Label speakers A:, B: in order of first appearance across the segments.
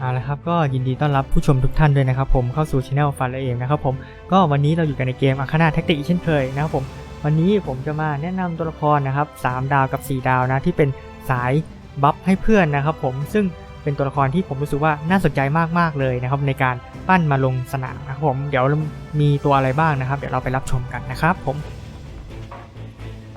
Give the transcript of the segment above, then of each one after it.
A: เอาละครับก็ยินดีต้อนรับผู้ชมทุกท่านด้วยนะครับผมเข้าสู่ช anel ฟันและเองนะครับผมก็วันนี้เราอยู่กันในเกมอาคา a าแท็กติกเช่นเคยนะครับผมวันนี้ผมจะมาแนะนำตัวละครนะครับ3ดาวกับ 4 ดาวนะที่เป็นสายบัฟให้เพื่อนนะครับผมซึ่งเป็นตัวละครที่ผมรู้สึกว่าน่าสนใจมากๆเลยนะครับในการปั้นมาลงสนามนะครับผมเดี๋ยวมีตัวอะไรบ้างนะครับ เดี๋ยวเราไปรับชมกันนะครับผม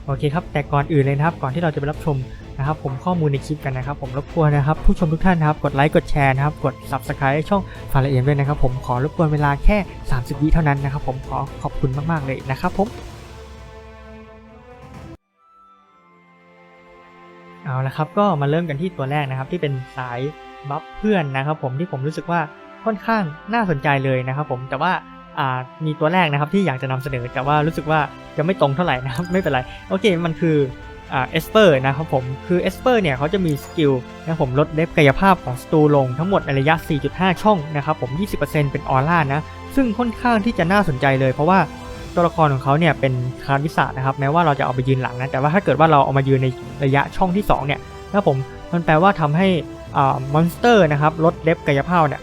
A: โอเคครับแต่ก่อนอื่นเลยนะครับก่อนที่เราจะไปรับชม นะครับผมข้อมูลในคลิปกันนะครับ ผมรบกวนนะครับ ผู้ชมทุกท่านนะครับ กดไลค์กดแชร์นะครับ กด subscribe ช่องฟาร์เอ็มด้วยนะครับ ผมขอรบกวนเวลาแค่ 30 วิเท่านั้นนะครับ ผมขอขอบคุณมากๆเลยนะครับผมเอาละครับก็มาเริ่มกันที่ตัวแรกนะครับ ที่เป็นสายบัฟเพื่อนนะครับ ผมที่ผมรู้สึกว่าค่อนข้างน่าสนใจเลยนะครับ ผมแต่ว่ามีตัวแรกนะครับที่อยากจะนำเสนอแต่ว่ารู้สึกว่าจะไม่ตรงเท่าไหร่นะครับไม่เป็นไร โอเคมันคือ เอสเปอร์นะครับผม คือเอสเปอร์เนี่ยเขาจะมีสกิลนะผมลดเดฟกายภาพของสตูลงทั้งหมดในระยะ 4.5 ช่องนะครับผม 20%เป็นออร่านะ ซึ่งค่อนข้างที่จะน่าสนใจเลยเพราะว่าตัวละครของเขาเนี่ยเป็นคาร์วิสานะครับ แม้ว่าเราจะเอาไปยืนหลังนะ แต่ว่าถ้าเกิดว่าเราเอามายืนในระยะช่องที่ 2 เนี่ยนะผมมันแปลว่าทำให้อ่ามอนสเตอร์นะครับลดเดฟกายภาพเนี่ย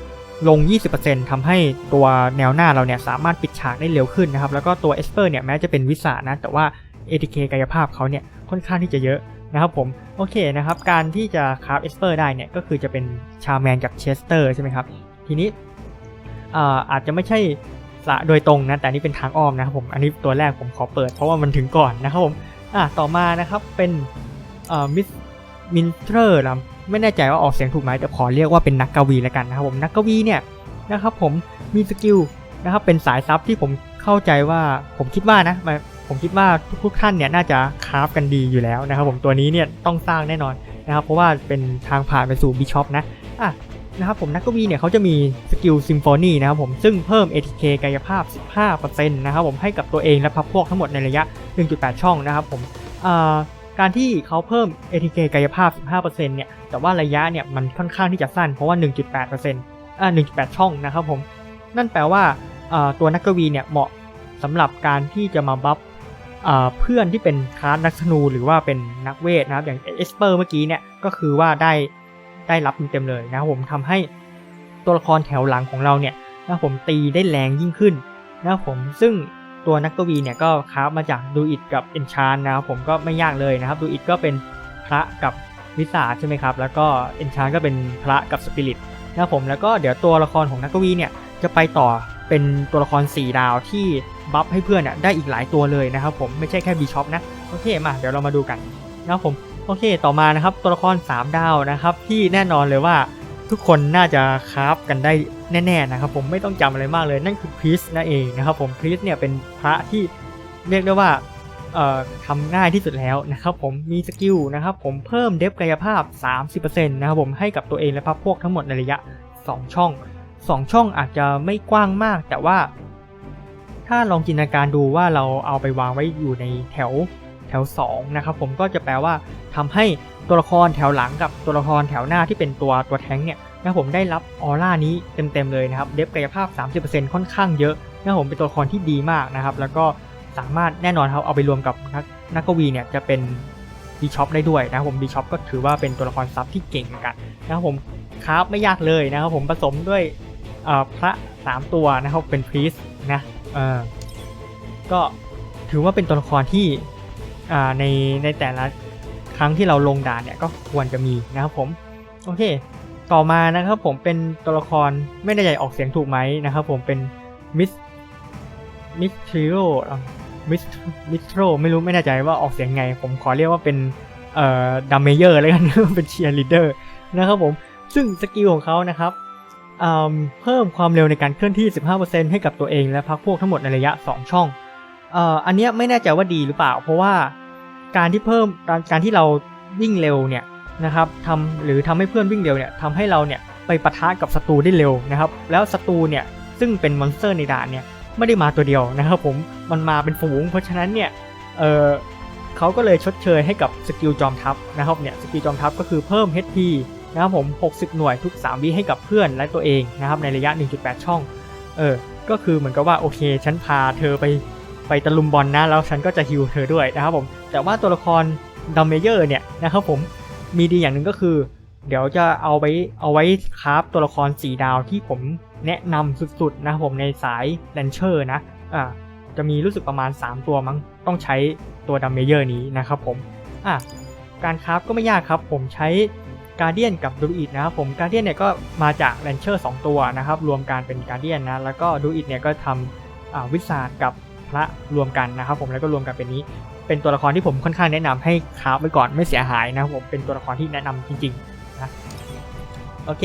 A: ลง 20%ทำให้ตัวแนวหน้าเราเนี่ยสามารถปิดฉากได้เร็วขึ้นนะครับ แล้วก็ตัวเอสเปอร์เนี่ยแม้จะเป็นวิสานะ แต่ว่า ATK กายภาพเขาเนี่ย ค่อนข้างที่จะเยอะนะครับผมโอเคนะครับการที่จะคราฟเอสเปอร์ได้เนี่ยก็คือจะเป็นชาแมนกับเชสเตอร์ใช่ไหมครับทีนี้อาอาจจะไม่ใช่สะโดยตรงนะแต่นนี้เป็นทางอ้อมนะครับผมอันนี้ตัวแรกผมขอเปิดเพราะว่ามันถึงก่อนนะครับผมอะต่อมานะครับเป็นมิสมินเทอร์นะไม่แน่ใจว่าออกเสียงถูกไหมแต่ขอเรียกว่าเป็นนักกวีแล้วกันนะครับผมนักกวีเนี่ยนะครับผมมีสกิลนะครับเป็นสายซับที่ผมเข้าใจว่าผมคิดว่านะ ผมคิดว่าทุกๆท่านเนี่ยน่าจะคราฟกันดีอยู่แล้วนะครับผมตัวนี้เนี่ยต้องสร้างแน่นอนนะครับเพราะว่าเป็นทางผ่านไปสู่บิชอปนะอะนะครับผมนักกวีเนี่ยเขาจะมีสกิลซิมโฟนีนะครับผมซึ่งเพิ่ม ATK กายภาพ 15%นะครับผมให้กับตัวเองและพับพวกทั้งหมดในระยะ 1.8 ช่องนะครับผมอ่าการที่เขาเพิ่ม ATK กายภาพ 15%เนี่ยแต่ว่าระยะเนี่ยมันค่อนข้างที่จะสั้นเพราะว่า 1.8%อ่า1.8 ช่องนะครับผมนั่นแปลว่าตัวนักกวีเนี่ยเหมาะสำหรับการที่จะมาบัฟ เพื่อนที่เป็นคลาสนักธนูหรือว่าเป็นนักเวทนะครับอย่างเอสเปอร์เมื่อกี้เนี่ยก็คือว่าได้ได้รับเต็มๆเลยนะครับผมทำให้ตัวละครแถวหลังของเราเนี่ยนะผมตีได้แรงยิ่งขึ้นนะครับผมซึ่งตัวนักกวีเนี่ยก็คราฟมาจากดูอิดกับเอนชานนะครับผมก็ไม่ยากเลยนะครับดูอิดก็เป็นพระกับวิสาใช่ไหมครับแล้วก็เอนชานก็เป็นพระกับสปิริตนะครับผมแล้วก็เดี๋ยวตัวละครของนักกวีเนี่ยจะไปต่อ เป็นตัวละคร 4 ดาวที่บัฟให้เพื่อนอะได้อีกหลายตัวเลยนะครับผมไม่ใช่แค่บีช็อปนะโอเคมาเดี๋ยวเรามาดูกันนะครับผมโอเคต่อมานะครับตัวละคร 3 ดาวนะครับที่แน่นอนเลยว่าทุกคนน่าจะคราฟกันได้แน่ๆนะครับผมไม่ต้องจำอะไรมากเลยนั่นคือพรีสนั่นเองนะครับผมพรีสเนี่ยเป็นพระที่เรียกได้ว่าทำง่ายที่สุดแล้วนะครับผมมีสกิลนะครับผมเพิ่มเดฟกายภาพ 30%นะครับผมให้กับตัวเองและพักพวกทั้งหมดในระยะ 2 ช่อง 2 ช่องอาจจะไม่กว้างมาก แต่ว่า ถ้าลองจินตนาการดูว่าเราเอาไปวางไว้อยู่ในแถวแถว2นะครับผมก็จะแปลว่าทำให้ตัวละครแถวหลังกับตัวละครแถวหน้าที่เป็นตัวตัวแท้งเนี่ยนะผมได้รับออร่านี้เต็มๆเลยนะครับเดฟกายภาพ 30%ค่อนข้างเยอะนะผมเป็นตัวละครที่ดีมากนะครับ แล้วก็สามารถแน่นอนครับเอาไปรวมกับนักนักกวีเนี่ยจะเป็นบีช็อปได้ด้วยนะครับผมบีช็อปก็ถือว่าเป็นตัวละครซับที่เก่งเหมือนกันนะครับผมคราฟไม่ยากเลยนะครับผมผสมด้วย พระ3ตัวนะครับเป็นพรีสนะก็ถือว่าเป็นตัวละครที่ในในแต่ละครั้งที่เราลงด่านเนี่ยก็ควรจะมีนะครับผมโอเค ต่อมานะครับผมเป็นตัวละครไม่ได้ใหญ่ออกเสียงถูกไหมนะครับผมเป็นมิสมิสทริโอมิสมิสโตรไม่รู้ไม่แน่ใจว่าออกเสียงไง ผมขอเรียกว่าเป็นเอ่อดัมเมเยอร์แล้วกันเป็นเชียร์ลีดเดอร์นะครับผมซึ่งสกิลของเขานะครับ เพิ่มความเร็วในการเคลื่อนที่ 15%ให้กับตัวเองและพักพวกทั้งหมดในระยะ 2 ช่องอันนี้ไม่แน่ใจว่าดีหรือเปล่า เพราะว่าการที่เพิ่มการการที่เราวิ่งเร็วเนี่ยนะครับทำหรือทำให้เพื่อนวิ่งเร็วเนี่ยทำให้เราเนี่ยไปปะทะกับศัตรูได้เร็วนะครับ แล้วศัตรูเนี่ยซึ่งเป็นมอนสเตอร์ในด่านเนี่ยไม่ได้มาตัวเดียวนะครับผมมันมาเป็นฝูง เพราะฉะนั้นเนี่ยเเขาก็เลยชดเชยให้กับสกิลจอมทัพนะครับเนี่ยสกิลจอมทัพก็คือเพิ่ม HP นะครับผม 60 หน่วยทุก 3 วิให้กับเพื่อนและตัวเองนะครับในระยะ 1.8 ช่อง เออ ก็คือเหมือนกับว่าโอเค ฉันพาเธอไปไปตะลุมบอลนะแล้วฉันก็จะฮิวเธอด้วยนะครับผม แต่ว่าตัวละครดัมเมเยอร์เนี่ยนะครับผมมีดีอย่างหนึ่งก็คือ เดี๋ยวจะเอาไว้เอาไว้คราฟตัวละคร4ดาวที่ผมแนะนำสุดๆนะครับผมในสายแลนเชอร์นะอ่าจะมีรู้สึกประมาณ 3 ตัวมั้งต้องใช้ตัวดัมเมเยอร์นี้นะครับผมอะการคราฟก็ไม่ยากครับ ผมใช้ การเดียนกับดูอิดนะครับผมการเดียนเนี่ยก็มาจากแลนเชอร์2ตัวนะครับรวมกันเป็นการเดียนนะแล้วก็ดูอิดเนี่ยก็ทำวิสาดกับพระรวมกันนะครับผมแล้วก็รวมกันเป็นนี้เป็นตัวละครที่ผมค่อนข้างแนะนำให้คราฟไว้ก่อนไม่เสียหายนะครับผมเป็นตัวละครที่แนะนำจริงๆนะโอเค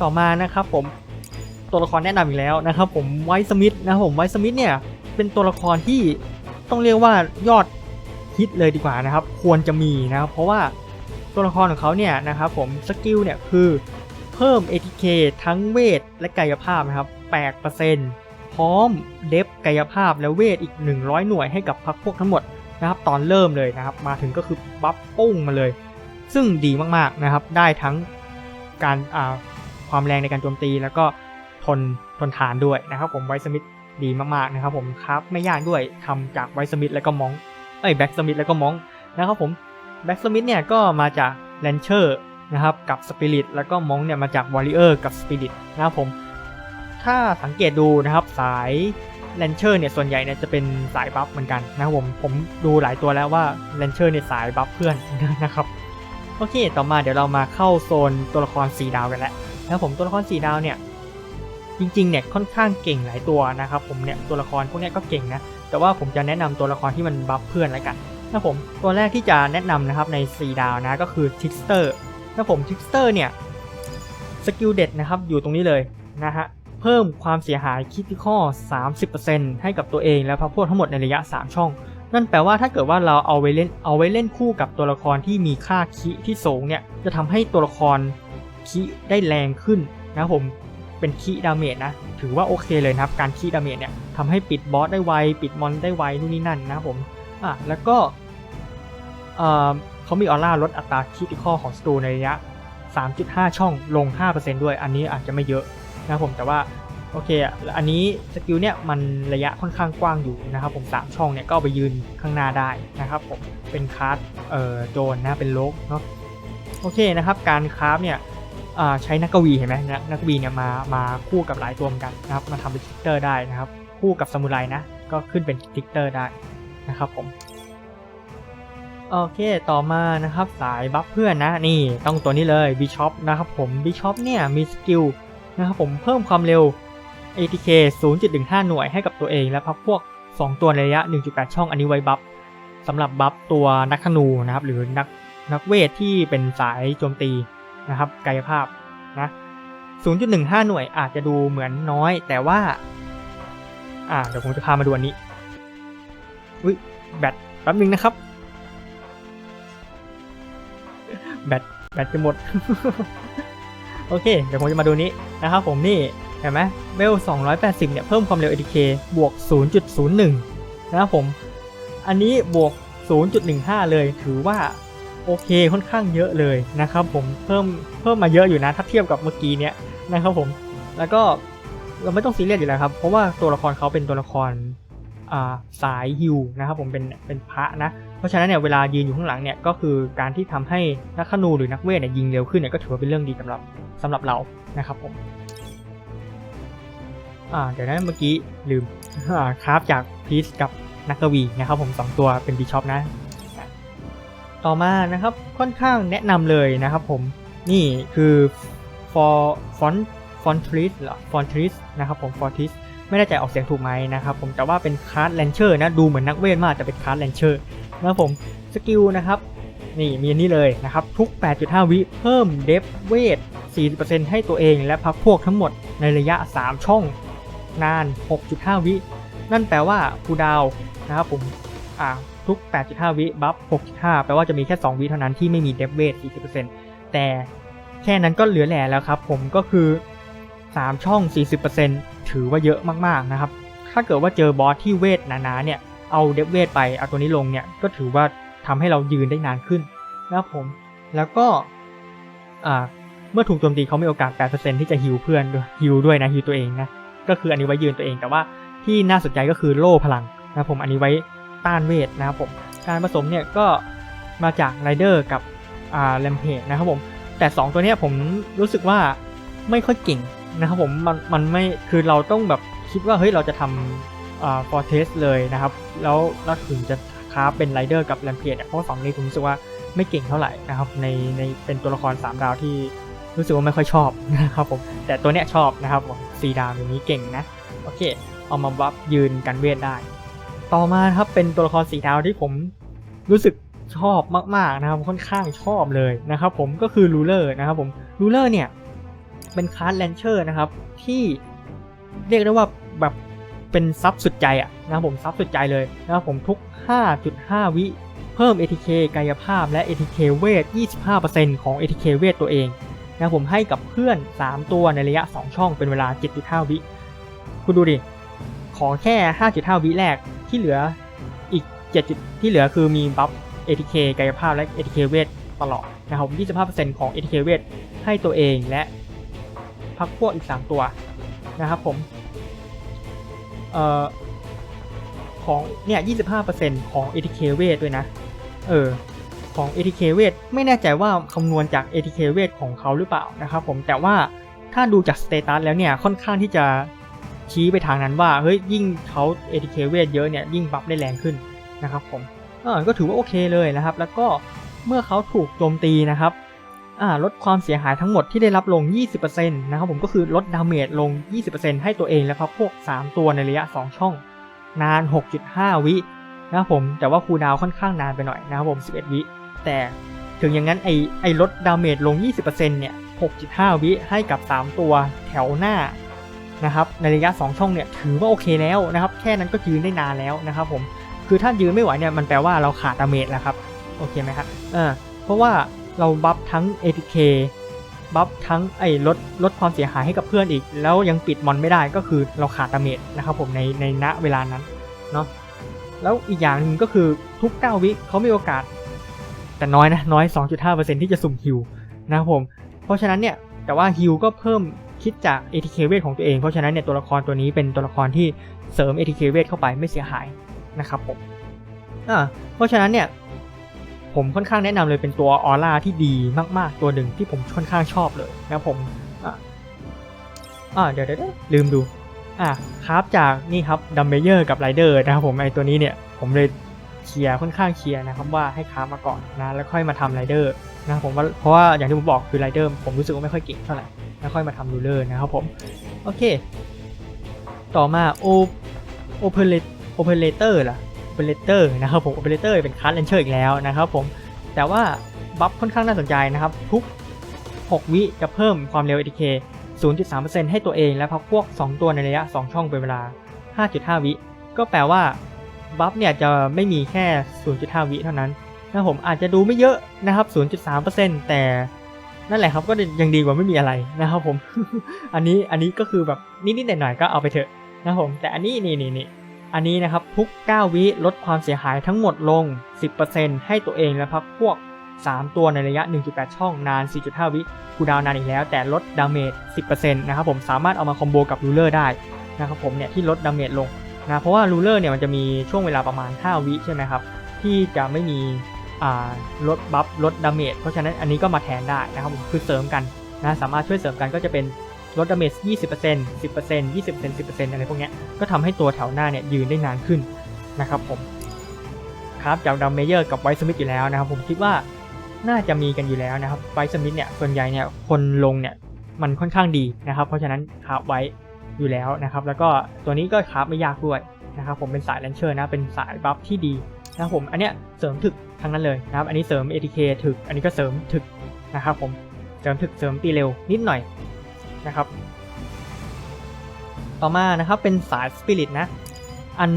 A: ต่อมานะครับผมตัวละครแนะนำอีกแล้วนะครับผมไวท์สมิธนะครับผมไวท์สมิธเนี่ยเป็นตัวละครที่ต้องเรียกว่ายอดฮิตเลยดีกว่านะครับ ควรจะมีนะครับเพราะว่า ตัวละครของเขาเนี่ยนะครับผมสกิลเนี่ยคือเพิ่ม ATK ทั้งเวทและกายภาพนะครับ8%พร้อมเดฟกายภาพและเวทอีก 100 หน่วยให้กับพรรคพวกทั้งหมดนะครับตอนเริ่มเลยนะครับมาถึงก็คือบัฟปุ้งมาเลย ซึ่งดีมากๆนะครับได้ทั้งการอ่าความแรงในการโจมตีแล้วก็ทนทนทานด้วยนะครับผมไวสมิธดีมากๆนะครับผมครับไม่ยากด้วยทำจากไวสมิธแล้วก็มองเอ้ยแบ็กสมิธแล้วก็มองนะครับผม แบ็กสมิธเนี่ยก็มาจากแลนเชอร์นะครับกับสปิริตแล้วก็มองเนี่ยมาจากวอริเออร์กับสปิริตนะครับผม ถ้าสังเกตดูนะครับสายแลนเชอร์เนี่ยส่วนใหญ่เนี่ยจะเป็นสายบัฟเหมือนกันนะครับผมผมดูหลายตัวแล้วว่าแลนเชอร์เนี่ยสายบัฟเพื่อนนะครับโอเค ต่อมาเดี๋ยวเรามาเข้าโซนตัวละคร 4 ดาวกันแล้วนะครับผมตัวละคร 4 ดาวเนี่ยจริงๆเนี่ยค่อนข้างเก่งหลายตัวนะครับผมเนี่ยตัวละครพวกนี้ก็เก่งนะแต่ว่าผมจะแนะนำตัวละครที่มันบัฟเพื่อนแล้วกัน นะครับผมตัวแรกที่จะแนะนำนะครับใน 4 ดาวนะก็คือทิกสเตอร์นะครับผมทิกสเตอร์เนี่ยสกิลเด็ดนะครับอยู่ตรงนี้เลยนะฮะเพิ่มความเสียหายคิดที่ข้อ 30%ให้กับตัวเองและพรรคพวกทั้งหมดในระยะ 3 ช่อง นั่นแปลว่าถ้าเกิดว่าเราเอาไว้เล่นเอาไว้เล่นคู่กับตัวละครที่มีค่าคิที่สูงเนี่ยจะทำให้ตัวละครคิได้แรงขึ้นนะผมเป็นคิดาเมจนะ ถือว่าโอเคเลยนะครับ การคิดาเมจเนี่ยทำให้ปิดบอสได้ไว ปิดมอนได้ไวนู่นนี่นั่นนะครับผม อะแล้วก็เขามีออร่าลดอัตราคิดข้อของสตูในระยะ 3.5 ช่องลง 5%ด้วย อันนี้อาจจะไม่เยอะนะครับผมแต่ว่าโอเคอะอันนี้สกิลเนี่ยมันระยะค่อนข้างกว้างอยู่นะครับผม3ช่องเนี่ยก็ไปยืนข้างหน้าได้นะครับผมเป็นคาร์ดเอ่อโจนนะเป็นโลกเนาะโอเคนะครับการคราฟเนี่ยใช้นักกวีเห็นไหมนักกวีเนี่ยมามาคู่กับหลายตัวเหมือนกันนะครับมาทำเป็นทิกเตอร์ได้นะครับคู่กับซามูไรนะก็ขึ้นเป็นทิกเตอร์ได้ นะครับผมโอเคต่อมานะครับสายบัฟเพื่อนนะนี่ต้องตัวนี้เลยบิชอปนะครับผมบิชอปเนี่ยมีสกิลนะครับผมเพิ่มความเร็ว ATK 0.15 หน่วยให้กับตัวเองและพักพวก 2 ตัวในระยะ 1.8 ช่องอันนี้ไว้บัฟสำหรับบัฟตัวนักธนูนะครับหรือนักนักเวทที่เป็นสายโจมตีนะครับกายภาพนะ 0.15 หน่วยอาจจะดูเหมือนน้อยแต่ว่า อ่าเดี๋ยวผมจะพามาดูอันนี้ อุ้ยแบตแป๊บนึงนะครับ แบตแบตจะหมด โอเค เดี๋ยวผมจะมาดูนี้นะครับผมนี่ เห็นไหมเวล280 เนี่ย เพิ่มความเร็ว ATK บวก 0.01 นะครับผม อันนี้บวก 0.15 เลยถือว่าโอเคค่อนข้างเยอะเลยนะครับผมเพิ่มเพิ่มมาเยอะอยู่นะถ้าเทียบกับเมื่อกี้เนี้ยนะครับผม แล้วก็เราไม่ต้องซีเรียสอยู่แล้วครับ เพราะว่าตัวละครเขาเป็นตัวละคร สายฮิวนะครับผมเป็นเป็นพระนะเพราะฉะนั้นเนี่ยเวลายืนอยู่ข้างหลังเนี่ยก็คือการที่ทำให้นักขนูหรือนักเวทเนี่ยยิงเร็วขึ้นเนี่ยก็ถือว่าเป็นเรื่องดีสำหรับสำหรับเรานะครับผมอ่าเดี๋ยวนะเมื่อกี้ลืมอ่าคราฟจากพีซกับนักกวีนะครับผม2ตัวเป็นบีชอปนะต่อมานะครับค่อนข้างแนะนำเลยนะครับผมนี่คือ for font fontris หรอ fontris นะครับผม fontris ไม่แน่ใจออกเสียงถูกไหมนะครับผมแต่ว่าเป็นคาร์ดแลนเชอร์นะดูเหมือนนักเวทมากแต่เป็นคาร์ดแลนเชอร์นะครับผมสกิลนะครับนี่มีอันนี้เลยนะครับทุก 8.5 วิเพิ่มเดฟเวท 40%ให้ตัวเองและพักพวกทั้งหมดในระยะ 3 ช่องนาน 6.5 วิ นั่นแปลว่าคูดาวนะครับผมอ่าทุก 8.5 วิบัฟ 6.5 แปลว่าจะมีแค่ 2 วิเท่านั้นที่ไม่มีเดฟเวท 40%แต่แค่นั้นก็เหลือแหล่แล้วครับผมก็คือ 3 ช่อง 40% ถือว่าเยอะมากๆนะครับ ถ้าเกิดว่าเจอบอสที่เวทหนาๆเนี่ย เอาเดฟเวทไปเอาตัวนี้ลงเนี่ยก็ถือว่าทำให้เรายืนได้นานขึ้นนะครับผม แล้วก็อ่าเมื่อถูกโจมตีเขามีโอกาส 8%ที่จะฮิวเพื่อนด้วยฮิวด้วยนะฮิวตัวเองนะ ก็คืออันนี้ไว้ยืนตัวเอง แต่ว่าที่น่าสนใจก็คือโล่พลังนะครับผม อันนี้ไว้ต้านเวทนะครับผม การผสมเนี่ยก็มาจากไรเดอร์กับอ่าแลมเพจนะครับผม แต่ 2 ตัวเนี้ยผมรู้สึกว่าไม่ค่อยเก่ง นะครับผมมันมันไม่คือเราต้องแบบคิดว่าเฮ้ยเราจะทำอ่าฟอร์เทสเลยนะครับ แล้วแล้วถึงจะคราเป็นไรเดอร์กับแลมเพียเพราะสองนี้ผมรู้สึกว่าไม่เก่งเท่าไหร่นะครับในในเป็นตัวละคร 3 ดาวที่รู้สึกว่าไม่ค่อยชอบนะครับผมแต่ตัวเนี้ยชอบนะครับสี่ดาวอย่างนี้เก่งนะโอเค เอามาบัฟยืนกันเวทได้ ต่อมาครับเป็นตัวละครสีดาวที่ผมรู้สึกชอบมากๆนะครับค่อนข้างชอบเลยนะครับผมก็คือรูเลอร์นะครับผมรูเลอร์เนี่ย เป็นคลาสแลนเชอร์นะครับ ที่เรียกได้ว่าแบบเป็นซับสุดใจอะนะผมซับสุดใจเลยนะครับผมทุก 5.5 วิเพิ่ม ATK กายภาพและ ATK เวท 25%ของ ATK เวทตัวเองนะผมให้กับเพื่อน 3 ตัวในระยะ 2 ช่องเป็นเวลา 7.5 วิ คุณดูดิ ขอแค่ 5.5 วิแรกที่เหลืออีก7จุดที่เหลือคือมีบัฟ ATK กายภาพและ ATK เวทตลอดนะครับ 25%ของ ATK เวทให้ตัวเองและ พักพวกอีก 3 ตัวนะครับผมเอ่อของเนี่ย25%ของ ATK เวทด้วยนะ เออ ของ ATK เวทไม่แน่ใจว่าคำนวณจาก ATK เวทของเขาหรือเปล่านะครับผมแต่ว่าถ้าดูจากสเตตัสแล้วเนี่ยค่อนข้างที่จะชี้ไปทางนั้นว่าเฮ้ยยิ่งเขา ATK เวทเยอะเนี่ยยิ่งบัฟได้แรงขึ้นนะครับผมเออก็ถือว่าโอเคเลยนะครับ แล้วก็เมื่อเขาถูกโจมตีนะครับ ลดความเสียหายทั้งหมดที่ได้รับลง 20%นะครับผมก็คือลดดาเมจลง 20%ให้ตัวเองและพักพวก 3 ตัวในระยะ 2 ช่อง นาน 6.5 วินะครับผมแต่ว่าคูดาวค่อนข้างนานไปหน่อยนะครับผม 11 วิ แต่ถึงอย่างนั้นไอ้ไอ้ลดดาเมจลง 20%เนี่ย 6.5 วิให้กับ 3 ตัวแถวหน้านะครับในระยะ 2 ช่องเนี่ยถือว่าโอเคแล้วนะครับแค่นั้นก็ยืนได้นานแล้วนะครับผมคือถ้ายืนไม่ไหวเนี่ยมันแปลว่าเราขาดดาเมจแล้วครับโอเคไหมครับเออเพราะว่า เราบัฟทั้ง ATK บัฟทั้งไอ้ลดลดความเสียหายให้กับเพื่อนอีก แล้วยังปิดมอนไม่ได้ก็คือเราขาดดาเมจนะครับผมในในณเวลานั้นเนาะแล้วอีกอย่างหนึ่งก็คือทุก 9 วิเขามีโอกาส แต่น้อยนะ น้อย 2.5%ที่จะสุ่มฮิวนะครับผม เพราะฉะนั้นเนี่ย แต่ว่าฮิวก็เพิ่มคิดจาก ATK เวทของตัวเอง เพราะฉะนั้นเนี่ยตัวละครตัวนี้เป็นตัวละครที่เสริม ATK เวทเข้าไปไม่เสียหายนะครับผมอ่าเพราะฉะนั้นเนี่ย ผมค่อนข้างแนะนำเลยเป็นตัวออร่าที่ดีมากๆ ตัวหนึ่งที่ผมค่อนข้างชอบเลยนะผมอ่าอ่าเดี๋ยวเดี๋ยวลืมดูอ่าครับจากนี่ครับดัมเบเยอร์กับไรเดอร์นะครับผมไอตัวนี้เนี่ยผมเลยเชียร์ค่อนข้างเชียร์นะครับว่าให้ค้ามาก่อนนะแล้วค่อยมาทำไรเดอร์นะผมว่าเพราะว่าอย่างที่ผมบอกคือไรเดอร์ผมรู้สึกว่าไม่ค่อยเก่งเท่าไหร่แล้วค่อยมาทำรูเลอร์นะครับผมโอเค ต่อมาโอโอเปเรโอเปเรเตอร์ล่ะ โอเปเรเตอร์นะครับผมโอเปเรเตอร์เป็นคลาสเลนเชอร์อีกแล้วนะครับผมแต่ว่าบัฟค่อนข้างน่าสนใจนะครับ ทุก 6 วิจะเพิ่มความเร็ว ATK 0.3%ให้ตัวเองและพักพวก 2 ตัวในระยะ 2 ช่องเป็นเวลา 5.5 วิ ก็แปลว่าบัฟเนี่ยจะไม่มีแค่ 0.5 วิเท่านั้นนะผมอาจจะดูไม่เยอะนะครับ 0.3%แต่นั่นแหละครับก็ยังดีกว่าไม่มีอะไรนะครับผม อันนี้อันนี้ก็คือแบบนิดๆหน่อยๆก็เอาไปเถอะนะผมแต่อันนี้นี่นี่นี่ อันนี้นะครับทุก 9 วิลดความเสียหายทั้งหมดลง 10%ให้ตัวเองและพักพวก 3 ตัวในระยะ 1.8 ช่องนาน 4.5 วิคูดาวน์นานอีกแล้ว แต่ลดดาเมจ 10%นะครับผมสามารถเอามาคอมโบกับรูเลอร์ได้นะครับผมเนี่ยที่ลดดาเมจลงนะเพราะว่ารูเลอร์เนี่ยมันจะมีช่วงเวลาประมาณ 5 วิใช่ไหมครับที่จะไม่มีลดบัฟลดดาเมจเพราะฉะนั้นอันนี้ก็มาแทนได้นะครับผมคือเสริมกันนะสามารถช่วยเสริมกันก็จะเป็น ลดดาเมจ20% 10% 20% 10%อะไรพวกเนี้ย ก็ทำให้ตัวแถวหน้าเนี่ยยืนได้นานขึ้นนะครับผม ครับจากดัมเมเยอร์กับไวท์สมิธอยู่แล้วนะครับ ผมคิดว่าน่าจะมีกันอยู่แล้วนะครับไวท์สมิธเนี่ยส่วนใหญ่เนี่ยคนลงเนี่ยมันค่อนข้างดีนะครับ เพราะฉะนั้นขาไว้อยู่แล้วนะครับ แล้วก็ตัวนี้ก็คาฟไม่ยากด้วยนะครับ ผมเป็นสายแลนเชอร์นะ เป็นสายบัฟที่ดีนะครับผม อันเนี้ยเสริมถึกทั้งนั้นเลยนะครับ อันนี้เสริม ATK ถึก อันนี้ก็เสริมถึกนะครับผม เสริมถึกเสริมตีเร็วนิดหน่อย นะครับ ต่อมานะครับเป็นสายสปิริตนะ อัน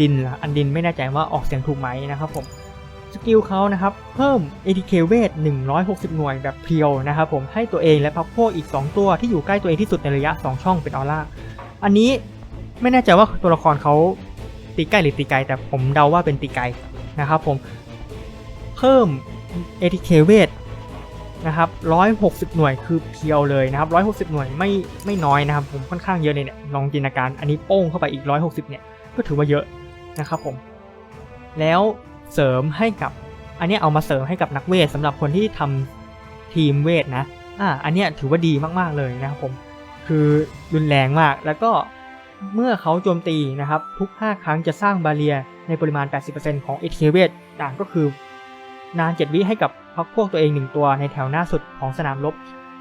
A: ดินละอันดินไม่แน่ใจว่าออกเสียงถูกไหมนะครับผมสกิลเขานะครับ เพิ่ม ATK เวท 160 หน่วยแบบเพียวนะครับผมให้ตัวเองและพักพวกอีก 2 ตัวที่อยู่ใกล้ตัวเองที่สุดในระยะ 2 ช่องเป็นออร่า อันนี้ไม่แน่ใจว่าตัวละครเขาตีใกล้หรือตีไกล แต่ผมเดาว่าเป็นตีไกลนะครับผม เพิ่ม ATK เวท นะครับ160 หน่วยคือเพียวเลยนะครับ160 หน่วยไม่ไม่น้อยนะครับผมค่อนข้างเยอะเลยเนี่ยลองจินตนาการอันนี้โป้งเข้าไปอีก 160 เนี่ยก็ถือว่าเยอะนะครับผม แล้วเสริมให้กับอันนี้เอามาเสริมให้กับนักเวทสำหรับคนที่ทำเททีมเวทนะอ่าอันนี้ถือว่าดีมากๆเลยนะครับผมคือรุนแรงมากแล้วก็เมื่อเขาโจมตีนะครับทุก 5 ครั้งจะสร้างบาเรียในปริมาณ 80%ของ ATK เวทอ่าก็คือ นาน7วิให้กับพักพวกตัวเอง1ตัวในแถวหน้าสุดของสนามรบ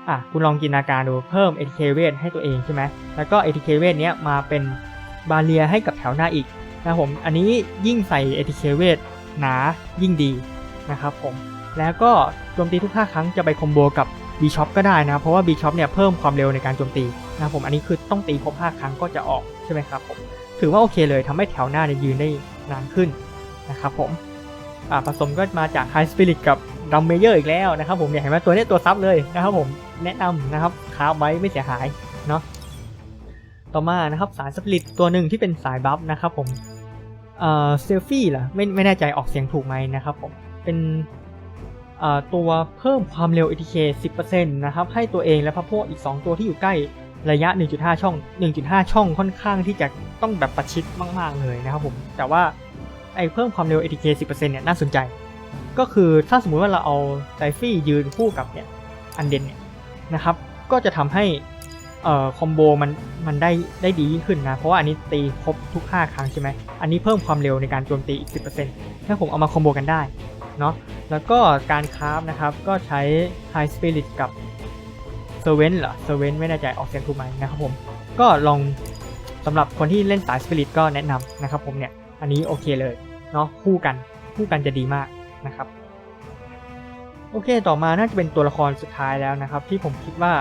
A: อะคุณลองจินตนาการดูเพิ่ม ATK เวทให้ตัวเองใช่ไหมแล้วก็ ATK เวทเนี้ยมาเป็นบาเรียให้กับแถวหน้าอีกนะผมอันนี้ยิ่งใส่ ATK เวทหนายิ่งดีนะครับผมแล้วก็โจมตีทุก 5 ครั้งจะไปคอมโบกับ B Shop ก็ได้นะเพราะว่า B Shop เนี่ยเพิ่มความเร็วในการโจมตีนะผมอันนี้คือต้องตีครบ 5 ครั้งก็จะออกใช่ไหมครับผมถือว่าโอเคเลยทำให้แถวหน้าเนี่ยยืนได้นานขึ้นนะครับผม อ่าผสมก็มาจาก High Spirit กับดัมเมเยอร์อีกแล้วนะครับผมเนี่ยเห็นไหมตัวนี้ตัวซับเลยนะครับผมแนะนำนะครับค้าไว้ไม่เสียหายเนาะต่อมานะครับสายสปิริตตัวหนึ่งที่เป็นสายบัฟนะครับผมเอ่อเซลฟี่เหรอไม่ไม่แน่ใจออกเสียงถูกไหมนะครับผมเป็นเอ่อตัวเพิ่มความเร็ว ATK 10%นะครับให้ตัวเองและพวกพวกอีก 2 ตัวที่อยู่ใกล้ระยะ 1.5 ช่อง 1.5 ช่องค่อนข้างที่จะต้องแบบประชิดมาก ๆ เลยนะครับผม แต่ว่า ไอเพิ่มความเร็ว ATK 10%เนี่ยน่าสนใจ ก็คือถ้าสมมุติว่าเราเอาไซฟี่ยืนคู่กับเนี่ยอันเดนเนี่ยนะครับก็จะทำให้เอ่อคอมโบมันมันได้ได้ดียิ่งขึ้นนะ เพราะว่าอันนี้ตีครบทุก 5 ครั้งใช่ไหมอันนี้เพิ่มความเร็วในการโจมตีอีก 10%ถ้าผมเอามาคอมโบกันได้เนาะแล้วก็การคราฟนะครับก็ใช้ High Spirit กับ s e r v a n t เหรอ s e r v a n t ไม่แน่ใจออกเสียงถูกไหมนะครับผมก็ลองสำหรับคนที่เล่นสาย Spirit ก็แนะนำนะครับผมเนี่ย อันนี้โอเคเลยเนาะคู่กันคู่กันจะดีมากนะครับ โอเคต่อมาน่าจะเป็นตัวละครสุดท้ายแล้วนะครับ ที่ผมคิดว่า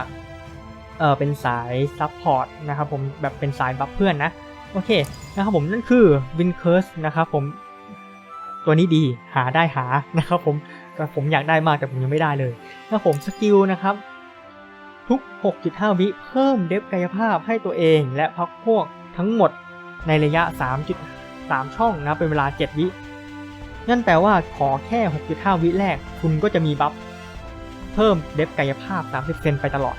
A: เออเป็นสายซับพอร์ตนะครับผมแบบเป็นสายบัฟเพื่อนนะโอเคนะครับผมนั่นคือวินเคิร์สนะครับผมตัวนี้ดีหาได้หานะครับผมแต่ผมอยากได้มากแต่ผมยังไม่ได้เลยนะครับผมสกิลนะครับ ทุก 6.5 วิเพิ่มเดฟกายภาพให้ตัวเองและพักพวกทั้งหมดในระยะ 3 ช่องนะเป็นเวลา 7 วินั่นแปลว่าขอแค่ 6.5 วิแรก คุณก็จะมีบัฟเพิ่มเดฟกายภาพ 30 เซนไปตลอด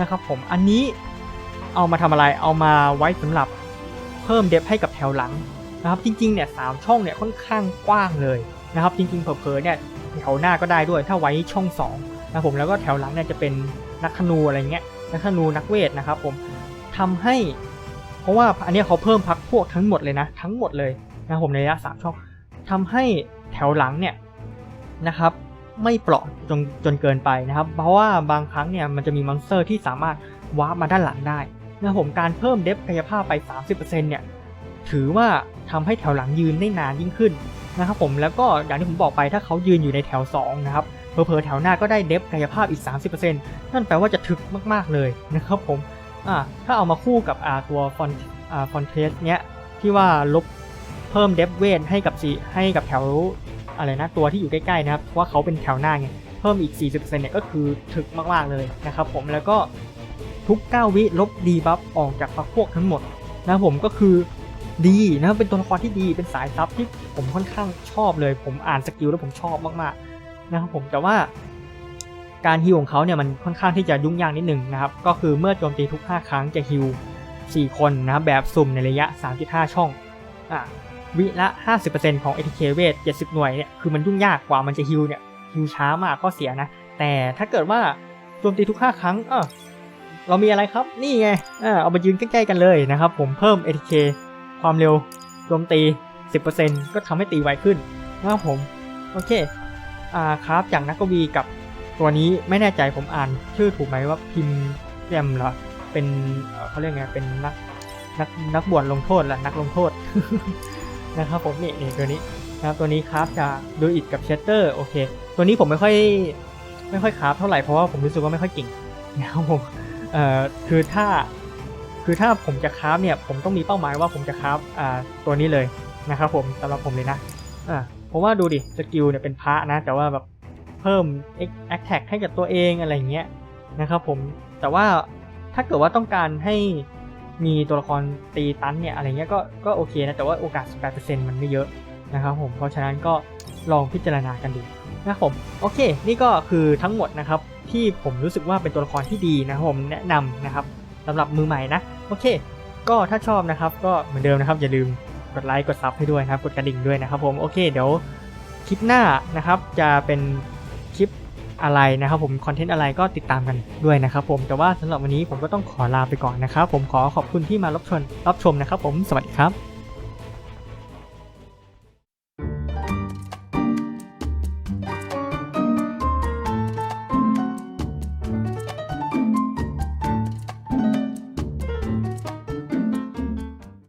A: นะครับผมอันนี้เอามาทำอะไรเอามาไว้สำหรับเพิ่มเดฟให้กับแถวหลังนะครับจริงๆเนี่ยสามช่องเนี่ยค่อนข้างกว้างเลยนะครับจริงๆเผลอๆเนี่ยแถวหน้าก็ได้ด้วยถ้าไว้ช่อง2นะครับผมแล้วก็แถวหลังเนี่ยจะเป็นนักธนูอะไรเงี้ยนักธนูนักเวทนะครับผมทำให้ เพราะว่าอันนี้เขาเพิ่มพักพวกทั้งหมดเลยนะ ทั้งหมดเลยนะผมในระยะสามช่องทำให้แถวหลังเนี่ยนะครับไม่เปราะจนจนเกินไปนะครับ เพราะว่าบางครั้งเนี่ยมันจะมีมอนสเตอร์ที่สามารถวาร์ปมาด้านหลังได้นะผมการเพิ่มเดฟกายภาพไป 30%เนี่ยถือว่าทำให้แถวหลังยืนได้นานยิ่งขึ้นนะครับผมแล้วก็อย่างที่ผมบอกไปถ้าเขายืนอยู่ในแถว 2 นะครับเพอเพอแถวหน้าก็ได้เดฟกายภาพอีก 30%นั่นแปลว่าจะถึกมากๆเลยนะครับผม อ่าถ้าเอามาคู่กับอ่าตัวฟอนอ่าฟอนเทสเนี้ยที่ว่าลบเพิ่มเดฟเวทให้กับสีให้กับแถวอะไรนะตัวที่อยู่ใกล้ๆนะครับว่าเขาเป็นแถวหน้าไงเพิ่มอีก 40%เนี่ยก็คือถึกมากๆเลยนะครับผมแล้วก็ทุก 9 วิลบดีบัฟออกจากพรรคพวกทั้งหมดนะผมก็คือดีนะครับเป็นตัวละครที่ดีเป็นสายซับที่ผมค่อนข้างชอบเลย ผมอ่านสกิลแล้วผมชอบมากๆนะครับผมแต่ว่า การฮิวของเขาเนี่ยมันค่อนข้างที่จะยุ่งยากนิดหนึ่งนะครับก็คือเมื่อโจมตีทุก 5 ครั้งจะฮิว4 คนนะครับแบบสุ่มในระยะ 3.5 ช่องอ่าวิละ 50%ของ ATK เวท70 หน่วยเนี่ยคือมันยุ่งยากกว่ามันจะฮิวเนี่ยฮิวช้ามากก็เสียนะ แต่ถ้าเกิดว่าโจมตีทุก 5 ครั้งเออเรามีอะไรครับนี่ไงเออเอามายืนใกล้ๆกันเลยนะครับ ผมเพิ่ม ATK ความเร็วโจมตี 10%ก็ทำให้ตีไวขึ้นนะครับผม โอเคอ่าครับจากนักกวีกับ ตัวนี้ไม่แน่ใจผมอ่าน ชื่อถูกไหมว่าพิมพ์แรมเหรอเป็นเขาเรียกไงเป็นนักนักนักบวชลงโทษแหละนักลงโทษนะครับผมนี่นี่ตัวนี้นะครับตัวนี้คราฟจะดูอิดกับเชสเตอร์โอเค ตัวนี้ผมไม่ค่อยไม่ค่อยคราฟเท่าไหร่เพราะว่าผมรู้สึกว่าไม่ค่อยเก่งนะครับผมเอ่อคือถ้าคือถ้าผมจะคราฟเนี่ยผมต้องมีเป้าหมายว่าผมจะคราฟอ่าตัวนี้เลยนะครับผมสำหรับผมเลยนะอ่าเพราะว่าดูดิสกิลเนี่ยเป็นพระนะ แต่ว่าแบบ เพิ่ม attack ให้กับตัวเองอะไรเงี้ยนะครับผมแต่ว่าถ้าเกิดว่าต้องการให้มีตัวละครตีตันเนี่ยอะไรเงี้ยก็ก็โอเคนะแต่ว่าโอกาส 18%มันไม่เยอะนะครับผมเพราะฉะนั้นก็ลองพิจารณากันดูนะครับผมโอเค นี่ก็คือทั้งหมดนะครับที่ผมรู้สึกว่าเป็นตัวละครที่ดีนะครับผมแนะนำนะครับสำหรับมือใหม่นะโอเค ก็ถ้าชอบนะครับก็เหมือนเดิมนะครับ อย่าลืมกดไลค์กดซับให้ด้วยนะครับ กดกระดิ่งด้วยนะครับผมโอเคเดี๋ยวคลิปหน้านะครับจะเป็น อะไรนะครับผมคอนเทนต์อะไรก็ติดตามกันด้วยนะครับผมแต่ว่าสำหรับวันนี้ผมก็ต้องขอลาไปก่อนนะครับผมขอขอบคุณที่มารับชมรับชมนะครับผมสวัสดีครับ